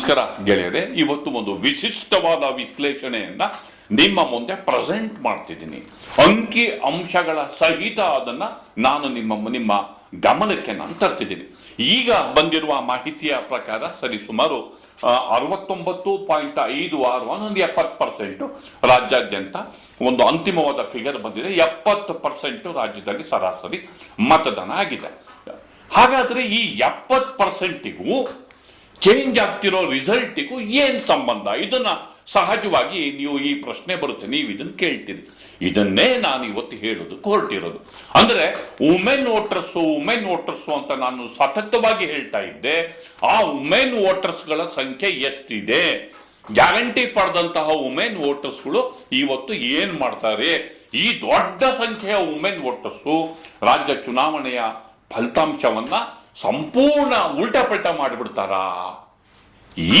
ನಮಸ್ಕಾರ ಗೆಳೆಯರೆ, ಇವತ್ತು ಒಂದು ವಿಶಿಷ್ಟವಾದ ವಿಶ್ಲೇಷಣೆಯನ್ನ ನಿಮ್ಮ ಮುಂದೆ ಪ್ರೆಸೆಂಟ್ ಮಾಡ್ತಿದ್ದೀನಿ. ಅಂಕಿ ಅಂಶಗಳ ಸಹಿತ ಅದನ್ನ ನಾನು ನಿಮ್ಮ ನಿಮ್ಮ ಗಮನಕ್ಕೆ ನಾನು ತರ್ತಿದ್ದೀನಿ. ಈಗ ಬಂದಿರುವ ಮಾಹಿತಿಯ ಪ್ರಕಾರ ಸರಿ ಸುಮಾರು ಅರವತ್ತೊಂಬತ್ತು ಪಾಯಿಂಟ್ ಐದು ಆರು ಅನ್ನೊಂದು ಎಪ್ಪತ್ತು ಪರ್ಸೆಂಟು ರಾಜ್ಯಾದ್ಯಂತ ಒಂದು ಅಂತಿಮವಾದ ಫಿಗರ್ ಬಂದಿದೆ. ಎಪ್ಪತ್ತು ಪರ್ಸೆಂಟು ರಾಜ್ಯದಲ್ಲಿ ಸರಾಸರಿ ಮತದಾನ ಆಗಿದೆ. ಹಾಗಾದ್ರೆ ಈ ಎಪ್ಪತ್ತು ಪರ್ಸೆಂಟಿಗೂ ಚೇಂಜ್ ಆಗ್ತಿರೋ ರಿಸಲ್ಟಿಗೂ ಏನು ಸಂಬಂಧ? ಇದನ್ನ ಸಹಜವಾಗಿ ನೀವು ಈ ಪ್ರಶ್ನೆ ಬರುತ್ತೆ, ನೀವು ಇದನ್ನು ಕೇಳ್ತೀರಿ. ಇದನ್ನೇ ನಾನು ಇವತ್ತು ಹೇಳೋದು, ಹೊರಟಿರೋದು. ಅಂದ್ರೆ ವುಮೆನ್ ವೋಟರ್ಸು ವುಮೆನ್ ವೋಟರ್ಸು ಅಂತ ನಾನು ಸತತವಾಗಿ ಹೇಳ್ತಾ ಇದ್ದೆ, ಆ ವುಮೆನ್ ವೋಟರ್ಸ್ಗಳ ಸಂಖ್ಯೆ ಎಷ್ಟಿದೆ? ಗ್ಯಾರಂಟಿ ಪಡೆದಂತಹ ವುಮೆನ್ ವೋಟರ್ಸ್ಗಳು ಇವತ್ತು ಏನು ಮಾಡ್ತಾರೆ? ಈ ದೊಡ್ಡ ಸಂಖ್ಯೆಯ ವುಮೆನ್ ವೋಟರ್ಸು ರಾಜ್ಯ ಚುನಾವಣೆಯ ಫಲಿತಾಂಶವನ್ನ ಸಂಪೂರ್ಣ ಉಲ್ಟಾಪಲ್ಟ ಮಾಡಿಬಿಡ್ತಾರ?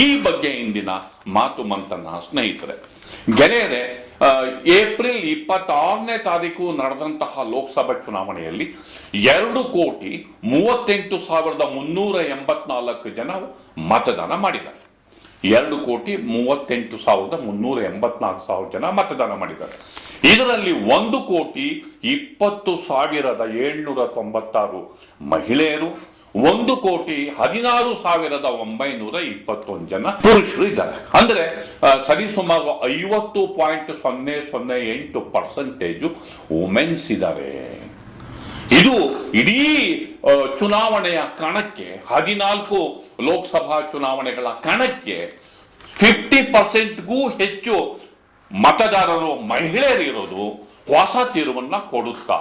ಈ ಬಗ್ಗೆ ಇಂದಿನ ಮಾತು ಮಂತನ ಸ್ನೇಹಿತರೆ. ಗೆಳೆಯರೆ ಏಪ್ರಿಲ್ ಇಪ್ಪತ್ತಾರನೇ ತಾರೀಕು ನಡೆದಂತಹ ಲೋಕಸಭಾ ಚುನಾವಣೆಯಲ್ಲಿ ಎರಡು ಕೋಟಿ ಮೂವತ್ತೆಂಟು ಸಾವಿರದ ಮುನ್ನೂರ ಎಂಬತ್ನಾಲ್ಕು ಜನ ಮತದಾನ ಮಾಡಿದ್ದಾರೆ. ಎರಡು ಕೋಟಿ ಮೂವತ್ತೆಂಟು ಸಾವಿರದ ಮುನ್ನೂರ ಎಂಬತ್ನಾಲ್ಕು ಸಾವಿರ ಜನ ಮತದಾನ ಮಾಡಿದ್ದಾರೆ. ಇದರಲ್ಲಿ ಒಂದು ಕೋಟಿ ಇಪ್ಪತ್ತು ಸಾವಿರದ ಏಳ್ನೂರ ತೊಂಬತ್ತಾರು ಮಹಿಳೆಯರು ಒಂದು ಕೋಟಿ ಹದಿನಾರು ಸಾವಿರದ ಒಂಬೈನೂರ ಇಪ್ಪತ್ತೊಂದು ಜನ ಪುರುಷರು ಇದ್ದಾರೆ. ಅಂದ್ರೆ ಸರಿಸುಮಾರು ಐವತ್ತು ಪಾಯಿಂಟ್ ಸೊನ್ನೆ ಸೊನ್ನೆ ಎಂಟು ಪರ್ಸೆಂಟೇಜು ವುಮೆನ್ಸ್ ಇದ್ದಾರೆ ಇದು ಇಡೀ ಚುನಾವಣೆಯ ಕಣಕ್ಕೆ, ಹದಿನಾಲ್ಕು ಲೋಕಸಭಾ ಚುನಾವಣೆಗಳ ಕಣಕ್ಕೆ ಫಿಫ್ಟಿ ಪರ್ಸೆಂಟ್ಗೂ ಹೆಚ್ಚು ಮತದಾರರು ಮಹಿಳೆಯರಿರೋದು ಹೊಸ ತಿರುವನ್ನ ಕೊಡುತ್ತಾ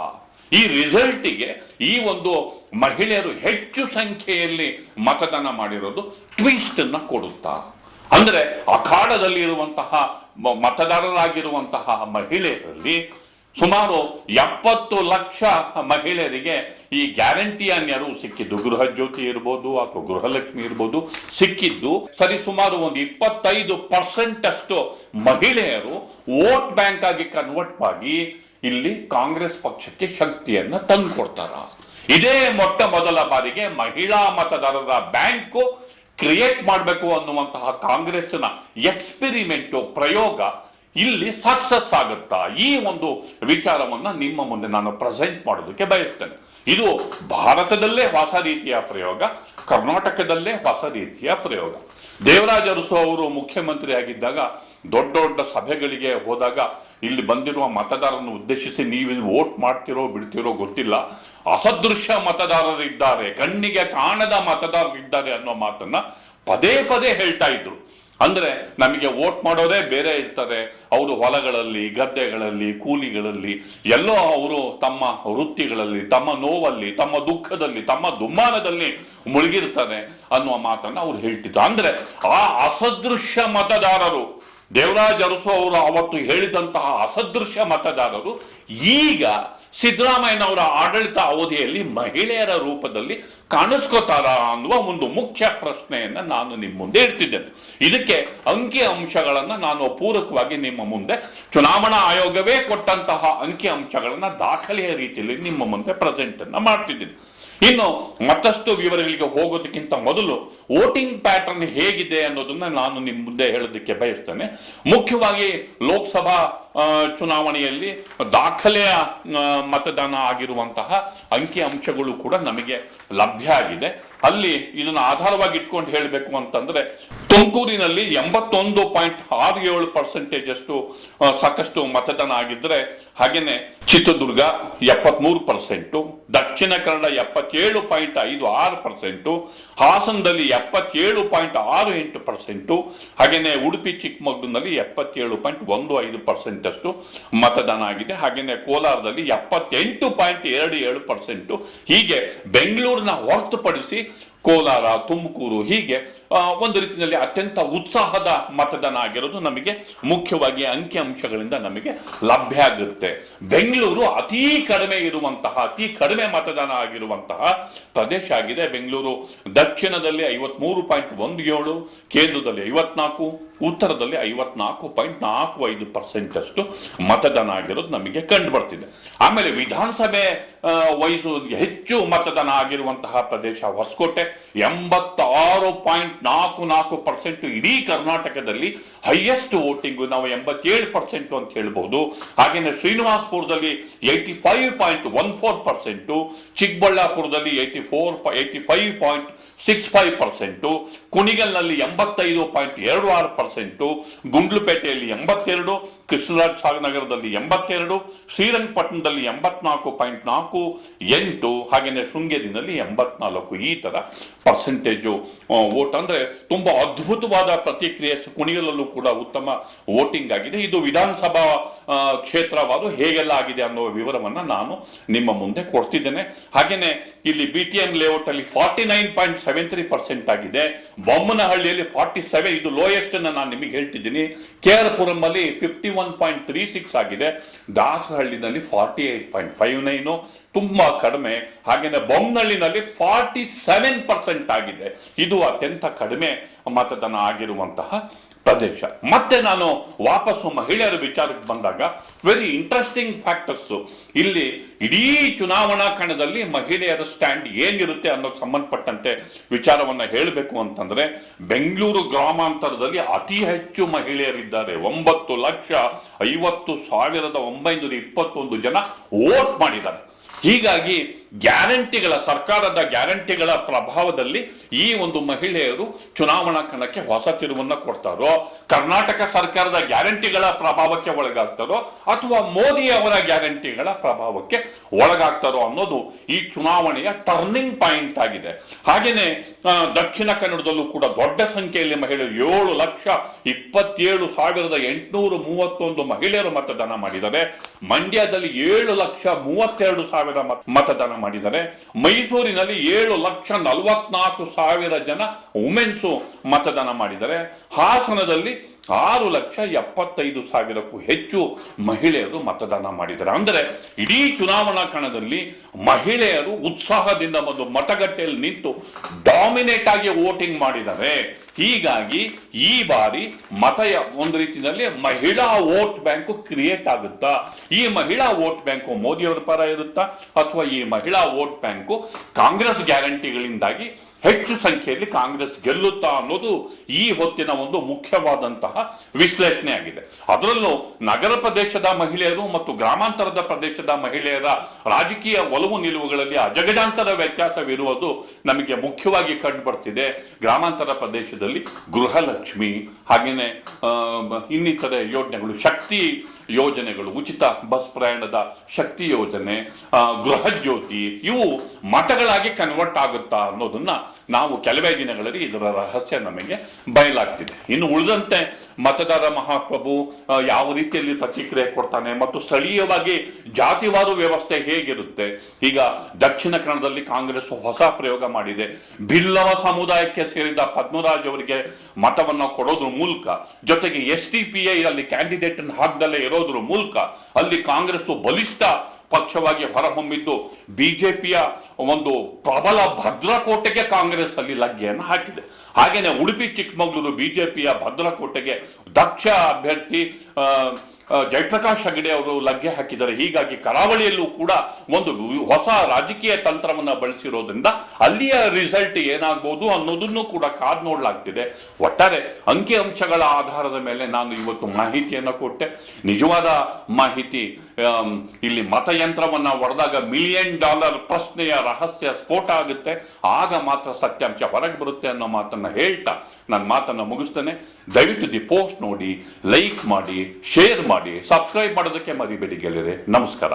ಈ ರಿಸಲ್ಟಿಗೆ ಈ ಒಂದು ಮಹಿಳೆಯರು ಹೆಚ್ಚು ಸಂಖ್ಯೆಯಲ್ಲಿ ಮತದಾನ ಮಾಡಿರೋದು ಟ್ವಿಸ್ಟ್ ಅನ್ನ ಕೊಡುತ್ತಾ. ಅಂದರೆ ಅಖಾಡದಲ್ಲಿ ಇರುವಂತಹ ಮತದಾರರಾಗಿರುವಂತಹ ಮಹಿಳೆಯರಲ್ಲಿ ಸುಮಾರು ಎಪ್ಪತ್ತು ಲಕ್ಷ ಮಹಿಳೆಯರಿಗೆ ಈ ಗ್ಯಾರಂಟಿಯ ನೆರವು ಸಿಕ್ಕಿದ್ದು? ಗೃಹ ಜ್ಯೋತಿ ಇರ್ಬೋದು ಅಥವಾ ಗೃಹಲಕ್ಷ್ಮಿ ಇರ್ಬೋದು ಸಿಕ್ಕಿದ್ದು ಸರಿ ಸುಮಾರು ಒಂದು ಇಪ್ಪತ್ತೈದು ಪರ್ಸೆಂಟ್ ಅಷ್ಟು ಮಹಿಳೆಯರು ವೋಟ್ ಬ್ಯಾಂಕ್ ಆಗಿ ಕನ್ವರ್ಟ್ ಆಗಿ ಇಲ್ಲಿ ಕಾಂಗ್ರೆಸ್ ಪಕ್ಷಕ್ಕೆ ಶಕ್ತಿಯನ್ನ ತಂದುಕೊಡ್ತಾರ. ಇದೇ ಮೊಟ್ಟ ಮೊದಲ ಬಾರಿಗೆ ಮಹಿಳಾ ಮತದಾರರ ಬ್ಯಾಂಕು ಕ್ರಿಯೇಟ್ ಮಾಡಬೇಕು ಅನ್ನುವಂತಹ ಕಾಂಗ್ರೆಸ್ನ ಎಕ್ಸ್ಪೆರಿಮೆಂಟ್, ಪ್ರಯೋಗ ಇಲ್ಲಿ ಸಕ್ಸಸ್ ಆಗುತ್ತಾ? ಈ ಒಂದು ವಿಚಾರವನ್ನ ನಿಮ್ಮ ಮುಂದೆ ನಾನು ಪ್ರೆಸೆಂಟ್ ಮಾಡೋದಕ್ಕೆ ಬಯಸ್ತೇನೆ. ಇದು ಭಾರತದಲ್ಲೇ ಹೊಸ ರೀತಿಯ ಪ್ರಯೋಗ, ಕರ್ನಾಟಕದಲ್ಲೇ ಹೊಸ ರೀತಿಯ ಪ್ರಯೋಗ. ದೇವರಾಜ ಅರಸು ಅವರು ಮುಖ್ಯಮಂತ್ರಿ ಆಗಿದ್ದಾಗ ದೊಡ್ಡ ದೊಡ್ಡ ಸಭೆಗಳಿಗೆ ಹೋದಾಗ ಇಲ್ಲಿ ಬಂದಿರುವ ಮತದಾರರನ್ನು ಉದ್ದೇಶಿಸಿ ನೀವು ವೋಟ್ ಮಾಡ್ತಿರೋ ಬಿಡ್ತಿರೋ ಗೊತ್ತಿಲ್ಲ. ಅಸದೃಶ್ಯ ಮತದಾರರಿದ್ದಾರೆ ಕಣ್ಣಿಗೆ ಕಾಣದ ಮತದಾರರಿದ್ದಾರೆ ಅನ್ನೋ ಮಾತನ್ನ ಪದೇ ಪದೇ ಹೇಳ್ತಾ ಇದ್ರು. ಅಂದ್ರೆ ನಮಗೆ ವೋಟ್ ಮಾಡೋದೇ ಬೇರೆ ಇರ್ತಾರೆ ಅವರು ಹೊಲಗಳಲ್ಲಿ, ಗದ್ದೆಗಳಲ್ಲಿ, ಕೂಲಿಗಳಲ್ಲಿ ಎಲ್ಲೋ ಅವರು ತಮ್ಮ ವೃತ್ತಿಗಳಲ್ಲಿ, ತಮ್ಮ ನೋವಲ್ಲಿ, ತಮ್ಮ ದುಃಖದಲ್ಲಿ, ತಮ್ಮ ದುಮ್ಮಾನದಲ್ಲಿ ಮುಳುಗಿರ್ತಾರೆ ಅನ್ನುವ ಮಾತನ್ನ ಅವ್ರು ಹೇಳ್ತಿದ್ರು. ಅಂದ್ರೆ ಆ ಅಸದೃಶ್ಯ ಮತದಾರರು ದೇವರಾಜ್ ಅರಸು ಅವರು ಅವತ್ತು ಹೇಳಿದಂತಹ ಅಸದೃಶ್ಯ ಮತದಾರರು ಈಗ ಸಿದ್ದರಾಮಯ್ಯನವರ ಆಡಳಿತ ಅವಧಿಯಲ್ಲಿ ಮಹಿಳೆಯರ ರೂಪದಲ್ಲಿ ಕಾಣಿಸ್ಕೋತಾರ ಅನ್ನುವ ಒಂದು ಮುಖ್ಯ ಪ್ರಶ್ನೆಯನ್ನ ನಾನು ನಿಮ್ಮ ಮುಂದೆ ಇಡ್ತಿದ್ದೇನೆ. ಇದಕ್ಕೆ ಅಂಕಿ ಅಂಶಗಳನ್ನು ನಾನು ಪೂರಕವಾಗಿ ನಿಮ್ಮ ಮುಂದೆ ಚುನಾವಣಾ ಆಯೋಗವೇ ಕೊಟ್ಟಂತಹ ಅಂಕಿ ಅಂಶಗಳನ್ನು ದಾಖಲೆಯ ರೀತಿಯಲ್ಲಿ ನಿಮ್ಮ ಮುಂದೆ ಪ್ರೆಸೆಂಟ್ ಅನ್ನ ಮಾಡ್ತಿದ್ದೀನಿ. ಇನ್ನು ಮತ್ತಷ್ಟು ವಿವರಗಳಿಗೆ ಹೋಗೋದಕ್ಕಿಂತ ಮೊದಲು ವೋಟಿಂಗ್ ಪ್ಯಾಟರ್ನ್ ಹೇಗಿದೆ ಅನ್ನೋದನ್ನ ನಾನು ನಿಮ್ಮ ಮುಂದೆ ಹೇಳೋದಕ್ಕೆ ಬಯಸ್ತೇನೆ. ಮುಖ್ಯವಾಗಿ ಲೋಕಸಭಾ ಚುನಾವಣೆಯಲ್ಲಿ ದಾಖಲೆಯ ಮತದಾನ ಆಗಿರುವಂತಹ ಅಂಕಿ ಅಂಶಗಳು ಕೂಡ ನಮಗೆ ಲಭ್ಯ ಆಗಿದೆ. ಅಲ್ಲಿ ಇದನ್ನ ಆಧಾರವಾಗಿ ಇಟ್ಕೊಂಡು ಹೇಳಬೇಕು ಅಂತಂದ್ರೆ ತುಮಕೂರಿನಲ್ಲಿ ಎಂಬತ್ತೊಂದು ಪಾಯಿಂಟ್ ಆರು ಏಳು ಪರ್ಸೆಂಟೇಜ್ ಅಷ್ಟು ಸಾಕಷ್ಟು ಮತದಾನ ಆಗಿದ್ರೆ ಹಾಗೇನೆ ಚಿತ್ರದುರ್ಗ ಎಪ್ಪತ್ಮೂರು ಪರ್ಸೆಂಟು ದಕ್ಷಿಣ ಕನ್ನಡ ಎಪ್ಪತ್ತೇಳು ಪಾಯಿಂಟ್ ಐದು ಆರು ಪರ್ಸೆಂಟು ಹಾಸನದಲ್ಲಿ ಎಪ್ಪತ್ತೇಳು ಪಾಯಿಂಟ್ ಆರು ಎಂಟು ಪರ್ಸೆಂಟು ಹಾಗೆಯೇ ಉಡುಪಿ ಚಿಕ್ಕಮಗಳೂರಿನಲ್ಲಿ ಎಪ್ಪತ್ತೇಳು ಪಾಯಿಂಟ್ ಒಂದು ಐದು ಪರ್ಸೆಂಟ್ ಅಷ್ಟು ಮತದಾನ ಆಗಿದೆ. ಹಾಗೆಯೇ ಕೋಲಾರದಲ್ಲಿ ಎಪ್ಪತ್ತೆಂಟು ಪಾಯಿಂಟ್ ಎರಡು ಏಳು ಪರ್ಸೆಂಟು ಹೀಗೆ ಬೆಂಗಳೂರಿನ ಹೊರತುಪಡಿಸಿ ಕೋಲಾರ, ತುಮಕೂರು ಹೀಗೆ ಒಂದು ರೀತಿಯಲ್ಲಿ ಅತ್ಯಂತ ಉತ್ಸಾಹದ ಮತದಾನ ಆಗಿರೋದು ನಮಗೆ ಮುಖ್ಯವಾಗಿ ಅಂಕಿ ಅಂಶಗಳಿಂದ ನಮಗೆ ಲಭ್ಯ ಆಗುತ್ತೆ. ಬೆಂಗಳೂರು ಅತೀ ಕಡಿಮೆ ಇರುವಂತಹ, ಅತಿ ಕಡಿಮೆ ಮತದಾನ ಆಗಿರುವಂತಹ ಪ್ರದೇಶ ಆಗಿದೆ. ಬೆಂಗಳೂರು ದಕ್ಷಿಣದಲ್ಲಿ ಐವತ್ಮೂರು ಪಾಯಿಂಟ್ ಒಂದು ಏಳು, ಕೇಂದ್ರದಲ್ಲಿ ಐವತ್ನಾಲ್ಕು ಉತ್ತರದಲ್ಲಿ ಐವತ್ನಾಲ್ಕು ಪಾಯಿಂಟ್ ನಾಲ್ಕು ಐದು ಪರ್ಸೆಂಟ್ ಅಷ್ಟು ಮತದಾನ ಆಗಿರೋದು ನಮಗೆ ಕಂಡು ಬರ್ತಿದೆ. ಆಮೇಲೆ ವಿಧಾನಸಭೆ ವಯಸ್ಸು ಹೆಚ್ಚು ಮತದಾನ ಆಗಿರುವಂತಹ ಪ್ರದೇಶ ಹೊಸಕೋಟೆ, ಎಂಬತ್ತಾರು ಪಾಯಿಂಟ್ ನಾಲ್ಕು ನಾಲ್ಕು ಪರ್ಸೆಂಟ್ ಇಡೀ ಕರ್ನಾಟಕದಲ್ಲಿ ಹೈಯೆಸ್ಟ್ ವೋಟಿಂಗು ನಾವು ಎಂಬತ್ತೇಳು ಪರ್ಸೆಂಟ್ ಅಂತ ಹೇಳ್ಬೋದು. ಹಾಗೆಯೇ ಶ್ರೀನಿವಾಸಪುರದಲ್ಲಿ eighty five point one four percent ಚಿಕ್ಕಬಳ್ಳಾಪುರದಲ್ಲಿ eighty four eighty five point six five percent ಕುಣಿಗಲ್ನಲ್ಲಿ ಎಂಬತ್ತೈದು ಪಾಯಿಂಟ್ ಎರಡು ಆರು ಪರ್ಸೆಂಟು ಗುಂಡ್ಲುಪೇಟೆಯಲ್ಲಿ ಎಂಬತ್ತೆರಡು ಕೃಷ್ಣರಾಜ ನಗರದಲ್ಲಿ ಎಂಬತ್ತೆರಡು, ಶ್ರೀರಂಗಪಟ್ಟಣದಲ್ಲಿ ಎಂಬತ್ನಾಲ್ಕು ಪಾಯಿಂಟ್ ನಾಲ್ಕು, ಎಂಟು, ಹಾಗೆಯೇ ಶೃಂಗೇರಿನಲ್ಲಿ ಎಂಬತ್ನಾಲ್ಕು. ಈ ಥರ ಪರ್ಸೆಂಟೇಜು ವೋಟ್ ಅಂದರೆ ತುಂಬ ಅದ್ಭುತವಾದ ಪ್ರತಿಕ್ರಿಯೆ ಕುಣಿಯಲಲ್ಲೂ ಕೂಡ ಉತ್ತಮ ವೋಟಿಂಗ್ ಆಗಿದೆ. ಇದು ವಿಧಾನಸಭಾ ಕ್ಷೇತ್ರವಾದ ಹೇಗೆಲ್ಲ ಆಗಿದೆ ಅನ್ನೋ ವಿವರವನ್ನು ನಾನು ನಿಮ್ಮ ಮುಂದೆ ಕೊಡ್ತಿದ್ದೇನೆ. ಹಾಗೆಯೇ ಇಲ್ಲಿ B T M ಲೇಔಟಲ್ಲಿ forty nine point seven three percent ಆಗಿದೆ. ಬೊಮ್ಮನಹಳ್ಳಿಯಲ್ಲಿ ಫಾರ್ಟಿ ಸೆವೆನ್ ಇದು ಲೋಯೆಸ್ಟ್ ನಾನು ನಿಮಗೆ ಹೇಳ್ತಿದ್ದೀನಿ. ಕೆ ಆರ್ ಪುರಂ ಅಲ್ಲಿ fifty one point three six ಆಗಿದೆ. ದಾಸಹಳ್ಳಿನಲ್ಲಿ forty eight point five nine ತುಂಬಾ ಕಡಿಮೆ. ಹಾಗೆಯೇ ಬೊಮ್ಮನಹಳ್ಳಿನಲ್ಲಿ ಫಾರ್ಟಿ ಸೆವೆನ್ ಪರ್ಸೆಂಟ್ ಆಗಿದೆ. ಇದು ಅತ್ಯಂತ ಕಡಿಮೆ ಮತದಾನ ಆಗಿರುವಂತಹ ಪ್ರದೇಶ. ಮತ್ತೆ ನಾನು ವಾಪಸ್ಸು ಮಹಿಳೆಯರ ವಿಚಾರಕ್ಕೆ ಬಂದಾಗ ವೆರಿ ಇಂಟ್ರೆಸ್ಟಿಂಗ್ ಫ್ಯಾಕ್ಟರ್ಸ್ ಇಲ್ಲಿ ಇಡೀ ಚುನಾವಣಾ ಕಣದಲ್ಲಿ ಮಹಿಳೆಯರ ಸ್ಟ್ಯಾಂಡ್ ಏನಿರುತ್ತೆ ಅನ್ನೋ ಸಂಬಂಧಪಟ್ಟಂತೆ ವಿಚಾರವನ್ನ ಹೇಳಬೇಕು ಅಂತಂದ್ರೆ, ಬೆಂಗಳೂರು ಗ್ರಾಮಾಂತರದಲ್ಲಿ ಅತಿ ಹೆಚ್ಚು ಮಹಿಳೆಯರಿದ್ದಾರೆ. ಒಂಬತ್ತು ಲಕ್ಷ ಐವತ್ತು ಸಾವಿರದ ಒಂಬೈನೂರ ಇಪ್ಪತ್ತೊಂದು ಜನ ವೋಟ್ ಮಾಡಿದ್ದಾರೆ. ಹೀಗಾಗಿ ಗ್ಯಾರಂಟಿಗಳ, ಸರ್ಕಾರದ ಗ್ಯಾರಂಟಿಗಳ ಪ್ರಭಾವದಲ್ಲಿ ಈ ಒಂದು ಮಹಿಳೆಯರು ಚುನಾವಣಾ ಕಣಕ್ಕೆ ಹೊಸ ತಿರುವನ್ನು ಕೊಡ್ತಾರೋ, ಕರ್ನಾಟಕ ಸರ್ಕಾರದ ಗ್ಯಾರಂಟಿಗಳ ಪ್ರಭಾವಕ್ಕೆ ಒಳಗಾಗ್ತಾರೋ, ಅಥವಾ ಮೋದಿ ಅವರ ಗ್ಯಾರಂಟಿಗಳ ಪ್ರಭಾವಕ್ಕೆ ಒಳಗಾಗ್ತಾರೋ ಅನ್ನೋದು ಈ ಚುನಾವಣೆಯ ಟರ್ನಿಂಗ್ ಪಾಯಿಂಟ್ ಆಗಿದೆ. ಹಾಗೇನೆ ದಕ್ಷಿಣ ಕನ್ನಡದಲ್ಲೂ ಕೂಡ ದೊಡ್ಡ ಸಂಖ್ಯೆಯಲ್ಲಿ ಮಹಿಳೆಯರು ಏಳು ಲಕ್ಷ ಇಪ್ಪತ್ತೇಳು ಸಾವಿರದ ಎಂಟುನೂರ ಮೂವತ್ತೊಂದು ಮಹಿಳೆಯರು ಮತದಾನ ಮಾಡಿದರೆ ಮಂಡ್ಯದಲ್ಲಿ ಏಳು ಲಕ್ಷ ಮೂವತ್ತೆರಡು ಸಾವಿರ ಮತ- ಮತದಾನ ಮಾಡಿದ್ದಾರೆ. ಮೈಸೂರಿನಲ್ಲಿ ಏಳು ಲಕ್ಷ ನಲವತ್ನಾಲ್ಕು ಸಾವಿರ ಜನ ವುಮೆನ್ಸು ಮತದಾನ ಮಾಡಿದ್ದಾರೆ. ಹಾಸನದಲ್ಲಿ ಆರು ಲಕ್ಷ ಎಪ್ಪತ್ತೈದು ಸಾವಿರಕ್ಕೂ ಹೆಚ್ಚು ಮಹಿಳೆಯರು ಮತದಾನ ಮಾಡಿದ್ದಾರೆ. ಅಂದರೆ ಇಡೀ ಚುನಾವಣಾ ಕಣದಲ್ಲಿ ಮಹಿಳೆಯರು ಉತ್ಸಾಹದಿಂದ ಒಂದು ಮತಗಟ್ಟೆಯಲ್ಲಿ ನಿಂತು ಡಾಮಿನೇಟ್ ಆಗಿ ವೋಟಿಂಗ್ ಮಾಡಿದ್ದಾರೆ. ಹೀಗಾಗಿ ಈ ಬಾರಿ ಮತಯ ಒಂದು ರೀತಿಯಲ್ಲಿ ಮಹಿಳಾ ವೋಟ್ ಬ್ಯಾಂಕು ಕ್ರಿಯೇಟ್ ಆಗುತ್ತಾ? ಈ ಮಹಿಳಾ ವೋಟ್ ಬ್ಯಾಂಕು ಮೋದಿಯವರ ಪರ ಇರುತ್ತಾ? ಅಥವಾ ಈ ಮಹಿಳಾ ವೋಟ್ ಬ್ಯಾಂಕು ಕಾಂಗ್ರೆಸ್ ಗ್ಯಾರಂಟಿಗಳಿಂದಾಗಿ ಹೆಚ್ಚು ಸಂಖ್ಯೆಯಲ್ಲಿ ಕಾಂಗ್ರೆಸ್ ಗೆಲ್ಲುತ್ತಾ ಅನ್ನೋದು ಈ ಹೊತ್ತಿನ ಒಂದು ಮುಖ್ಯವಾದಂತಹ ವಿಶ್ಲೇಷಣೆ ಆಗಿದೆ. ಅದರಲ್ಲೂ ನಗರ ಪ್ರದೇಶದ ಮಹಿಳೆಯರು ಮತ್ತು ಗ್ರಾಮಾಂತರದ ಪ್ರದೇಶದ ಮಹಿಳೆಯರ ರಾಜಕೀಯ ಒಲವು ನಿಲುವುಗಳಲ್ಲಿ ಅಜಗಜಾಂತರ ವ್ಯತ್ಯಾಸವಿರುವುದು ನಮಗೆ ಮುಖ್ಯವಾಗಿ ಕಂಡು ಬರ್ತಿದೆ ಗ್ರಾಮಾಂತರ ಪ್ರದೇಶದಲ್ಲಿ ಗೃಹಲಕ್ಷ್ಮಿ ಹಾಗೆಯೇ ಇನ್ನಿತರೆ ಯೋಜನೆಗಳು ಶಕ್ತಿ ಯೋಜನೆಗಳು, ಉಚಿತ ಬಸ್ ಪ್ರಯಾಣದ ಶಕ್ತಿ ಯೋಜನೆ ಗೃಹಜ್ಯೋತಿ ಗೃಹ ಜ್ಯೋತಿ, ಇವು ಮತಗಳಾಗಿ ಕನ್ವರ್ಟ್ ಆಗುತ್ತಾ ಅನ್ನೋದನ್ನ ನಾವು ಕೆಲವೇ ದಿನಗಳಲ್ಲಿ ಇದರ ರಹಸ್ಯ ನಮಗೆ ಬಯಲಾಗ್ತಿದೆ. ಇನ್ನು ಉಳಿದಂತೆ ಮತದಾರ ಮಹಾಪ್ರಭು ಯಾವ ರೀತಿಯಲ್ಲಿ ಪ್ರತಿಕ್ರಿಯೆ ಕೊಡ್ತಾನೆ ಮತ್ತು ಸ್ಥಳೀಯವಾಗಿ ಜಾತಿವಾದ ವ್ಯವಸ್ಥೆ ಹೇಗಿರುತ್ತೆ? ಈಗ ದಕ್ಷಿಣ ಕನ್ನಡದಲ್ಲಿ ಕಾಂಗ್ರೆಸ್ ಹೊಸ ಪ್ರಯೋಗ ಮಾಡಿದೆ. ಬಿಲ್ಲವ ಸಮುದಾಯಕ್ಕೆ ಸೇರಿದ ಪದ್ಮರಾಜ್ ಅವರಿಗೆ ಮತವನ್ನು ಕೊಡೋದ್ರ ಮೂಲಕ ಜೊತೆಗೆ ಎಸ್ ಟಿ ಪಿ ಐ ಅಲ್ಲಿ ಕ್ಯಾಂಡಿಡೇಟ್ ಹಾಕ್ದಲ್ಲೇ ಇರೋದ್ರ ಮೂಲಕ ಅಲ್ಲಿ ಕಾಂಗ್ರೆಸ್ ಬಲಿಷ್ಠ ಪಕ್ಷವಾಗಿ ಹೊರಹೊಮ್ಮಿದ್ದು ಬಿಜೆಪಿಯ ಒಂದು ಪ್ರಬಲ ಭದ್ರಕೋಟೆಗೆ ಕಾಂಗ್ರೆಸ್ ಅಲ್ಲಿ ಲಗ್ಗೆಯನ್ನು ಹಾಕಿದೆ. ಹಾಗೇನೆ ಉಡುಪಿ ಚಿಕ್ಕಮಗಳೂರು ಬಿಜೆಪಿಯ ಭದ್ರಕೋಟೆಗೆ ದಕ್ಷ ಅಭ್ಯರ್ಥಿ ಜಯಪ್ರಕಾಶ್ ಹೆಗಡೆ ಅವರು ಲಗ್ಗೆ ಹಾಕಿದ್ದಾರೆ. ಹೀಗಾಗಿ ಕರಾವಳಿಯಲ್ಲೂ ಕೂಡ ಒಂದು ಹೊಸ ರಾಜಕೀಯ ತಂತ್ರವನ್ನು ಬಳಸಿರೋದ್ರಿಂದ ಅಲ್ಲಿಯ ರಿಸಲ್ಟ್ ಏನಾಗ್ಬೋದು ಅನ್ನೋದನ್ನು ಕೂಡ ಕಾದ್ ನೋಡಲಾಗ್ತಿದೆ. ಒಟ್ಟಾರೆ ಅಂಕಿ ಅಂಶಗಳ ಆಧಾರದ ಮೇಲೆ ನಾನು ಇವತ್ತು ಮಾಹಿತಿಯನ್ನು ಕೊಟ್ಟೆ. ನಿಜವಾದ ಮಾಹಿತಿ ಇಲ್ಲಿ ಮತಯಂತ್ರವನ್ನ ಹೊಡೆದಾಗ ಮಿಲಿಯನ್ ಡಾಲರ್ ಪ್ರಶ್ನೆಯ ರಹಸ್ಯ ಸ್ಫೋಟ ಆಗುತ್ತೆ. ಆಗ ಮಾತ್ರ ಸತ್ಯಾಂಶ ಹೊರಗೆ ಬರುತ್ತೆ ಅನ್ನೋ ಮಾತನ್ನ ಹೇಳ್ತಾ ನನ್ನ ಮಾತನ್ನ ಮುಗಿಸ್ತೇನೆ. ದಯವಿಟ್ಟು ದಿ ಪೋಸ್ಟ್ ನೋಡಿ ಲೈಕ್ ಮಾಡಿ ಶೇರ್ ಮಾಡಿ ಸಬ್ಸ್ಕ್ರೈಬ್ ಮಾಡೋದಕ್ಕೆ ಮರಿಬೇಡಿ ಗೆಳೆಯರೆ. ನಮಸ್ಕಾರ.